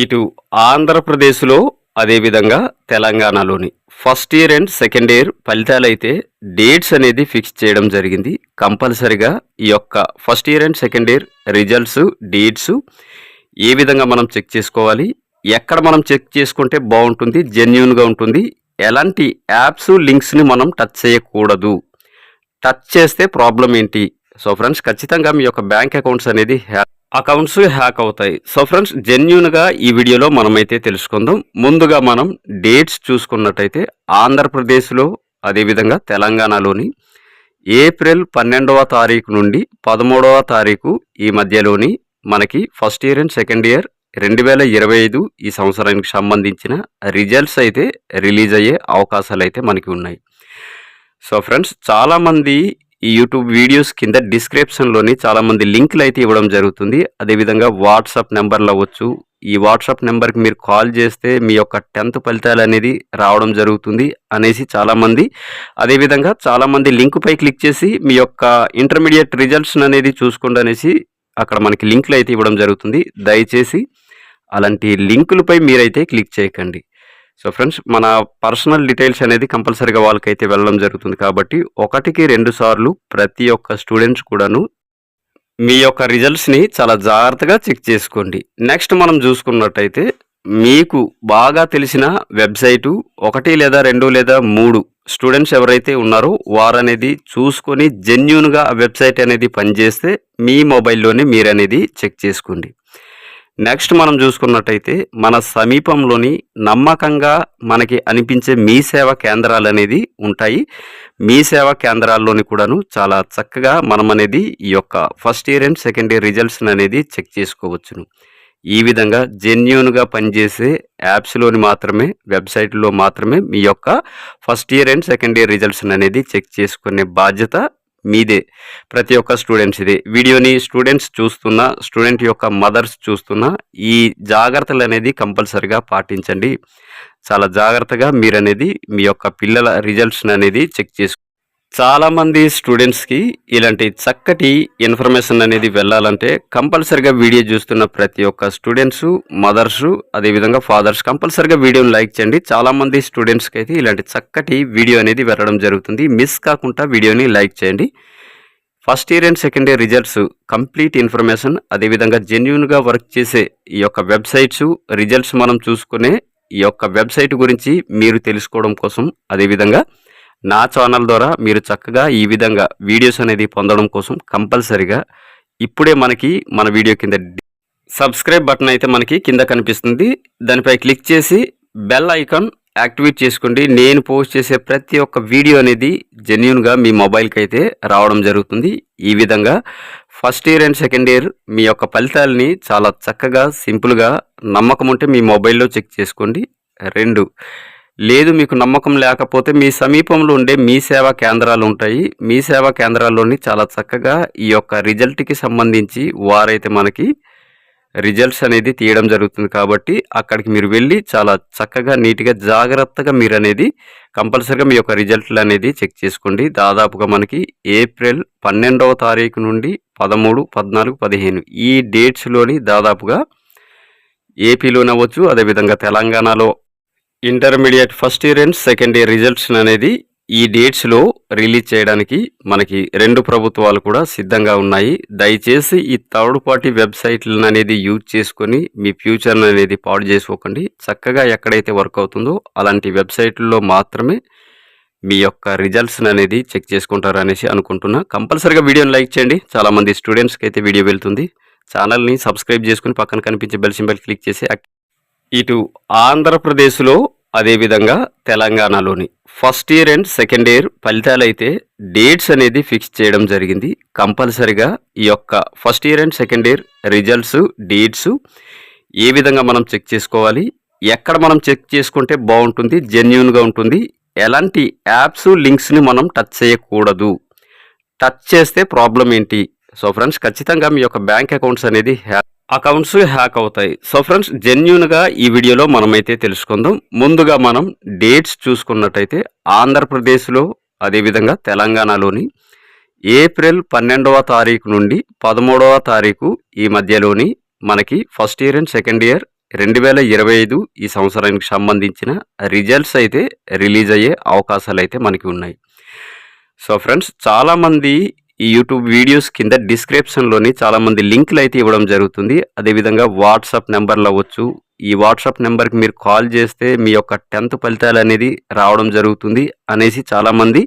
ఇటు ఆంధ్రప్రదేశ్లో అదేవిధంగా తెలంగాణలోని first year and second year ఫలితాలు అయితే డేట్స్ అనేది ఫిక్స్ చేయడం జరిగింది. కంపల్సరిగా ఈ యొక్క first year and second year results dates ఏ విధంగా మనం చెక్ చేసుకోవాలి? ఎక్కడ మనం చెక్ చేసుకుంటే బాగుంటుంది? జెన్యున్గా ఉంటుంది. ఎలాంటి యాప్స్ లింక్స్ని మనం టచ్ చేయకూడదు. టచ్ చేస్తే ప్రాబ్లం ఏంటి? సో ఫ్రెండ్స్ ఖచ్చితంగా మీ యొక్క బ్యాంక్ అకౌంట్స్ అనేది హ్యాక్ అకౌంట్స్ హ్యాక్ అవుతాయి. సో ఫ్రెండ్స్ జెన్యున్గా ఈ వీడియోలో మనమైతే తెలుసుకుందాం. ముందుగా మనం డేట్స్ చూసుకున్నట్టయితే ఆంధ్రప్రదేశ్లో అదేవిధంగా తెలంగాణలోని ఏప్రిల్ పన్నెండవ తారీఖు నుండి పదమూడవ తారీఖు ఈ మధ్యలోని మనకి first year and second year రెండు వేల ఇరవై ఐదు ఈ సంవత్సరానికి సంబంధించిన రిజల్ట్స్ అయితే రిలీజ్ అయ్యే అవకాశాలు అయితే మనకి ఉన్నాయి. సో ఫ్రెండ్స్ చాలామంది ఈ యూట్యూబ్ వీడియోస్ కింద డిస్క్రిప్షన్లోని చాలామంది లింకులు అయితే ఇవ్వడం జరుగుతుంది. అదేవిధంగా వాట్సాప్ నెంబర్లు అవ్వచ్చు. ఈ వాట్సాప్ నెంబర్కి మీరు కాల్ చేస్తే మీ యొక్క టెన్త్ ఫలితాలు అనేది రావడం జరుగుతుంది అనేసి చాలామంది. అదేవిధంగా చాలామంది లింకుపై క్లిక్ చేసి మీ యొక్క ఇంటర్మీడియట్ రిజల్ట్స్ అనేది చూసుకోండి అనేసి అక్కడ మనకి లింకులు అయితే ఇవ్వడం జరుగుతుంది. దయచేసి అలాంటి లింకులపై మీరైతే క్లిక్ చేయకండి. సో ఫ్రెండ్స్ మన పర్సనల్ డీటెయిల్స్ అనేది కంపల్సరీగా వాళ్ళకైతే వెళ్ళడం జరుగుతుంది కాబట్టి ఒకటికి రెండు సార్లు ప్రతి ఒక్క స్టూడెంట్స్ కూడాను మీ యొక్క రిజల్ట్స్ని చాలా జాగ్రత్తగా చెక్ చేసుకోండి. నెక్స్ట్ మనం చూసుకున్నట్టయితే మీకు బాగా తెలిసిన వెబ్సైటు ఒకటి లేదా రెండు లేదా మూడు స్టూడెంట్స్ ఎవరైతే ఉన్నారో వారనేది చూసుకొని జెన్యున్గా వెబ్సైట్ అనేది పనిచేస్తే మీ మొబైల్లోనే మీరు అనేది చెక్ చేసుకోండి. నెక్స్ట్ మనం చూసుకున్నట్టయితే మన సమీపంలోని నమ్మకంగా మనకి అనిపించే మీ సేవ కేంద్రాలు అనేది ఉంటాయి. మీ సేవా కేంద్రాల్లోని కూడాను చాలా చక్కగా మనం అనేది ఈ యొక్క first year and second year results అనేది చెక్ చేసుకోవచ్చును. ఈ విధంగా జెన్యున్గా పనిచేసే యాప్స్లోని మాత్రమే వెబ్సైట్లో మాత్రమే మీ యొక్క first year and second year results అనేది చెక్ చేసుకునే బాధ్యత మీదే. ప్రతి ఒక్క స్టూడెంట్స్ ఇదే. వీడియోని స్టూడెంట్స్ చూస్తున్న స్టూడెంట్ యొక్క మదర్స్ చూస్తున్న ఈ జాగ్రత్తలు అనేది కంపల్సరిగా పాటించండి. చాలా జాగ్రత్తగా మీరు అనేది మీ యొక్క పిల్లల రిజల్ట్స్ అనేది చెక్ చేసుకో చాలామంది స్టూడెంట్స్కి ఇలాంటి చక్కటి ఇన్ఫర్మేషన్ అనేది వెళ్ళాలంటే కంపల్సరిగా వీడియో చూస్తున్న ప్రతి ఒక్క స్టూడెంట్స్ మదర్స్ అదేవిధంగా ఫాదర్స్ కంపల్సరిగా వీడియోని లైక్ చేయండి. చాలామంది స్టూడెంట్స్కి అయితే ఇలాంటి చక్కటి వీడియో అనేది వెళ్ళడం జరుగుతుంది. మిస్ కాకుండా వీడియోని లైక్ చేయండి. First year and second year results complete information అదేవిధంగా జెన్యున్గా వర్క్ చేసే ఈ యొక్క వెబ్సైట్స్ రిజల్ట్స్ మనం చూసుకునే ఈ యొక్క వెబ్సైట్ గురించి మీరు తెలుసుకోవడం కోసం అదేవిధంగా నా ఛానల్ ద్వారా మీరు చక్కగా ఈ విధంగా వీడియోస్ అనేది పొందడం కోసం కంపల్సరిగా ఇప్పుడే మనకి మన వీడియో కింద సబ్స్క్రైబ్ బటన్ అయితే మనకి కింద కనిపిస్తుంది. దానిపై క్లిక్ చేసి బెల్ ఐకాన్ యాక్టివేట్ చేసుకోండి. నేను పోస్ట్ చేసే ప్రతి ఒక్క వీడియో అనేది జెన్యున్గా మీ మొబైల్కి అయితే రావడం జరుగుతుంది. ఈ విధంగా first year and second year మీ యొక్క ఫలితాలని చాలా చక్కగా సింపుల్గా నమ్మకం ఉంటే మీ మొబైల్లో చెక్ చేసుకోండి. రెండు లేదు మీకు నమ్మకం లేకపోతే మీ సమీపంలో ఉండే మీ సేవా కేంద్రాలు ఉంటాయి. మీ సేవా కేంద్రాల్లోని చాలా చక్కగా ఈ యొక్క రిజల్ట్కి సంబంధించి వారైతే మనకి రిజల్ట్స్ అనేది తీయడం జరుగుతుంది కాబట్టి అక్కడికి మీరు వెళ్ళి చాలా చక్కగా నీట్గా జాగ్రత్తగా మీరు అనేది కంపల్సరీగా మీ యొక్క రిజల్ట్లు అనేది చెక్ చేసుకోండి. దాదాపుగా మనకి ఏప్రిల్ పన్నెండవ తారీఖు నుండి పదమూడు పద్నాలుగు పదిహేను ఈ డేట్స్లోని దాదాపుగా ఏపీలోనవ్వచ్చు అదేవిధంగా తెలంగాణలో intermediate first year and second year results అనేది ఈ డేట్స్లో రిలీజ్ చేయడానికి మనకి రెండు ప్రభుత్వాలు కూడా సిద్ధంగా ఉన్నాయి. దయచేసి ఈ థర్డ్ పార్టీ వెబ్సైట్లను అనేది యూజ్ చేసుకొని మీ ఫ్యూచర్ని అనేది పాడు చేసుకోకండి. చక్కగా ఎక్కడైతే వర్క్ అవుతుందో అలాంటి వెబ్సైట్లలో మాత్రమే మీ యొక్క రిజల్ట్స్ని అనేది చెక్ చేసుకుంటారు అనేసి అనుకుంటున్నా. కంపల్సరీగా వీడియోని లైక్ చేయండి. చాలామంది స్టూడెంట్స్కి అయితే వీడియో వెళ్తుంది. ఛానల్ని సబ్స్క్రైబ్ చేసుకుని పక్కన కనిపించే బెల్ సింబల్ క్లిక్ చేసి ఇటు ఆంధ్రప్రదేశ్లో అదేవిధంగా తెలంగాణలోని first year and second year ఫలితాలు అయితే డేట్స్ అనేది ఫిక్స్ చేయడం జరిగింది. కంపల్సరిగా ఈ యొక్క first year and second year results dates ఏ విధంగా మనం చెక్ చేసుకోవాలి ఎక్కడ మనం చెక్ చేసుకుంటే బాగుంటుంది జెన్యున్గా ఉంటుంది ఎలాంటి యాప్స్ లింక్స్ని మనం టచ్ చేయకూడదు. టచ్ చేస్తే ప్రాబ్లం ఏంటి? సో ఫ్రెండ్స్ ఖచ్చితంగా మీ యొక్క బ్యాంక్ అకౌంట్స్ అనేది హ్యాక్ అకౌంట్స్ హ్యాక్ అవుతాయి. సో ఫ్రెండ్స్ జెన్యున్గా ఈ వీడియోలో మనమైతే తెలుసుకుందాం. ముందుగా మనం డేట్స్ చూసుకున్నట్టయితే ఆంధ్రప్రదేశ్లో అదేవిధంగా తెలంగాణలోని ఏప్రిల్ పన్నెండవ తారీఖు నుండి పదమూడవ తారీఖు ఈ మధ్యలోని మనకి first year and second year రెండు వేల ఇరవై ఐదు ఈ సంవత్సరానికి సంబంధించిన రిజల్ట్స్ అయితే రిలీజ్ అయ్యే అవకాశాలు అయితే మనకి ఉన్నాయి. సో ఫ్రెండ్స్ చాలామంది ఈ యూట్యూబ్ వీడియోస్ కింద డిస్క్రిప్షన్లోని చాలామంది లింకులు అయితే ఇవ్వడం జరుగుతుంది. అదేవిధంగా వాట్సాప్ నెంబర్లు అవ్వచ్చు. ఈ వాట్సాప్ నెంబర్కి మీరు కాల్ చేస్తే మీ యొక్క టెన్త్ ఫలితాలు అనేది రావడం జరుగుతుంది అనేసి చాలామంది.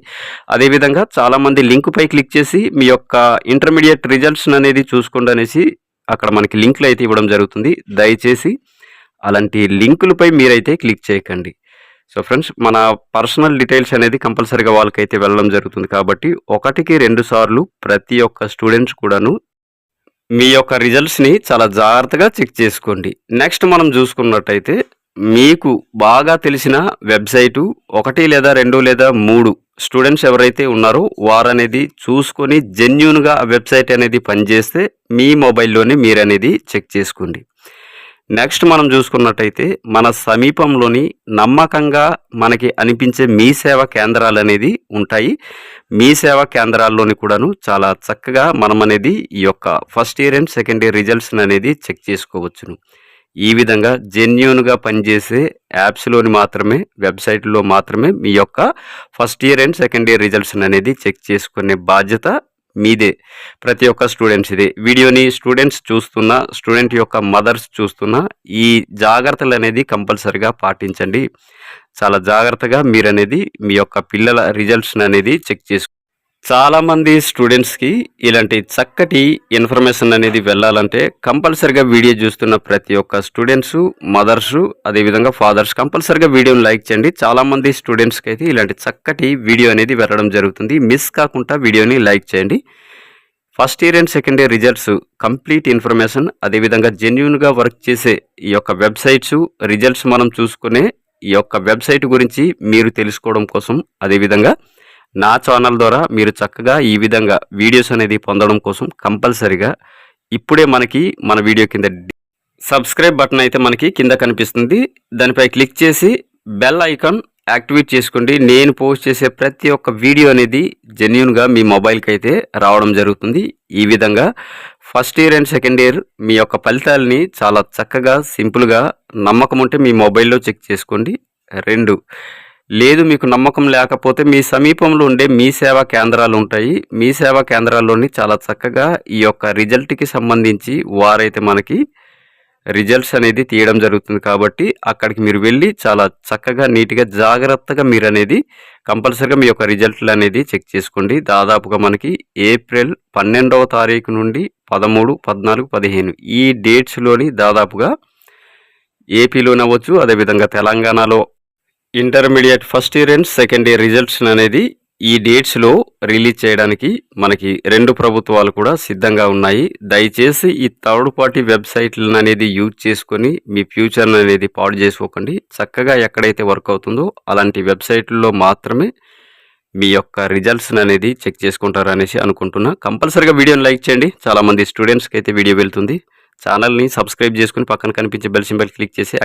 అదేవిధంగా చాలామంది లింకుపై క్లిక్ చేసి మీ యొక్క ఇంటర్మీడియట్ రిజల్ట్స్ అనేది చూసుకోండి అనేసి అక్కడ మనకి లింకులు అయితే ఇవ్వడం జరుగుతుంది. దయచేసి అలాంటి లింకులపై మీరైతే క్లిక్ చేయకండి. సో ఫ్రెండ్స్ మన పర్సనల్ డీటెయిల్స్ అనేది కంపల్సరీగా వాళ్ళకైతే వెళ్ళడం జరుగుతుంది కాబట్టి ఒకటికి రెండు సార్లు ప్రతి ఒక్క స్టూడెంట్స్ కూడాను మీ యొక్క రిజల్ట్స్ని చాలా జాగ్రత్తగా చెక్ చేసుకోండి. నెక్స్ట్ మనం చూసుకున్నట్టయితే మీకు బాగా తెలిసిన వెబ్సైటు ఒకటి లేదా రెండు లేదా మూడు స్టూడెంట్స్ ఎవరైతే ఉన్నారో వారనేది చూసుకొని జెన్యున్గా వెబ్సైట్ అనేది పనిచేస్తే మీ మొబైల్లోనే మీరనేది చెక్ చేసుకోండి. నెక్స్ట్ మనం చూసుకున్నట్టయితే మన సమీపంలోని నమ్మకంగా మనకి అనిపించే మీ సేవ కేంద్రాలు అనేది ఉంటాయి. మీ సేవ కేంద్రాల్లోని కూడాను చాలా చక్కగా మనం అనేది ఈ యొక్క first year and second year results అనేది చెక్ చేసుకోవచ్చును. ఈ విధంగా జెన్యున్గా పనిచేసే యాప్స్లోని మాత్రమే వెబ్సైట్లో మాత్రమే మీ యొక్క first year and second year results అనేది చెక్ చేసుకునే బాధ్యత మీదే. ప్రతి ఒక్క స్టూడెంట్స్ ఇదే. వీడియోని స్టూడెంట్స్ చూస్తున్న స్టూడెంట్ యొక్క మదర్స్ చూస్తున్న ఈ జాగ్రత్తలు అనేది కంపల్సరిగా పాటించండి. చాలా జాగ్రత్తగా మీరు అనేది మీ యొక్క పిల్లల రిజల్ట్స్ అనేది చెక్ చేసుకో చాలామంది స్టూడెంట్స్కి ఇలాంటి చక్కటి ఇన్ఫర్మేషన్ అనేది వెళ్ళాలంటే కంపల్సరిగా వీడియో చూస్తున్న ప్రతి ఒక్క స్టూడెంట్స్ మదర్స్ అదేవిధంగా ఫాదర్స్ కంపల్సరిగా వీడియోని లైక్ చేయండి. చాలామంది స్టూడెంట్స్కి అయితే ఇలాంటి చక్కటి వీడియో అనేది వెళ్ళడం జరుగుతుంది. మిస్ కాకుండా వీడియోని లైక్ చేయండి. First year and second year results complete information అదేవిధంగా జెన్యున్గా వర్క్ చేసే ఈ యొక్క వెబ్సైట్స్ రిజల్ట్స్ మనం చూసుకునే ఈ యొక్క వెబ్సైట్ గురించి మీరు తెలుసుకోవడం కోసం అదేవిధంగా నా ఛానల్ ద్వారా మీరు చక్కగా ఈ విధంగా వీడియోస్ అనేది పొందడం కోసం కంపల్సరిగా ఇప్పుడే మనకి మన వీడియో కింద సబ్స్క్రైబ్ బటన్ అయితే మనకి కింద కనిపిస్తుంది. దానిపై క్లిక్ చేసి బెల్ ఐకాన్ యాక్టివేట్ చేసుకోండి. నేను పోస్ట్ చేసే ప్రతి ఒక్క వీడియో అనేది జెన్యున్గా మీ మొబైల్కి అయితే రావడం జరుగుతుంది. ఈ విధంగా first year and second year మీ యొక్క ఫలితాలని చాలా చక్కగా సింపుల్గా నమ్మకం ఉంటే మీ మొబైల్లో చెక్ చేసుకోండి. రెండు లేదు మీకు నమ్మకం లేకపోతే మీ సమీపంలో ఉండే మీ సేవా కేంద్రాలు ఉంటాయి. మీ సేవా కేంద్రాల్లోని చాలా చక్కగా ఈ యొక్క రిజల్ట్కి సంబంధించి వారైతే మనకి రిజల్ట్స్ అనేది తీయడం జరుగుతుంది కాబట్టి అక్కడికి మీరు వెళ్ళి చాలా చక్కగా నీట్గా జాగ్రత్తగా మీరు అనేది కంపల్సరీగా మీ యొక్క రిజల్ట్లు అనేది చెక్ చేసుకోండి. దాదాపుగా మనకి ఏప్రిల్ పన్నెండవ తారీఖు నుండి పదమూడు పద్నాలుగు పదిహేను ఈ డేట్స్లోని దాదాపుగా ఏపీలోనవచ్చు అదేవిధంగా తెలంగాణలో intermediate first year and second year results అనేది ఈ డేట్స్లో రిలీజ్ చేయడానికి మనకి రెండు ప్రభుత్వాలు కూడా సిద్ధంగా ఉన్నాయి. దయచేసి ఈ థర్డ్ పార్టీ వెబ్సైట్లను అనేది యూజ్ చేసుకొని మీ ఫ్యూచర్ను అనేది పాడు చేసుకోకండి. చక్కగా ఎక్కడైతే వర్క్ అవుతుందో అలాంటి వెబ్సైట్లలో మాత్రమే మీ యొక్క రిజల్ట్స్ అనేది చెక్ చేసుకుంటారు అనేసి అనుకుంటున్నా. కంపల్సరీగా వీడియోని లైక్ చేయండి. చాలామంది స్టూడెంట్స్కి అయితే వీడియో వెళ్తుంది. ఛానల్ని సబ్స్క్రైబ్ చేసుకుని పక్కన కనిపించే బెల్ సింబల్ క్లిక్ చేసి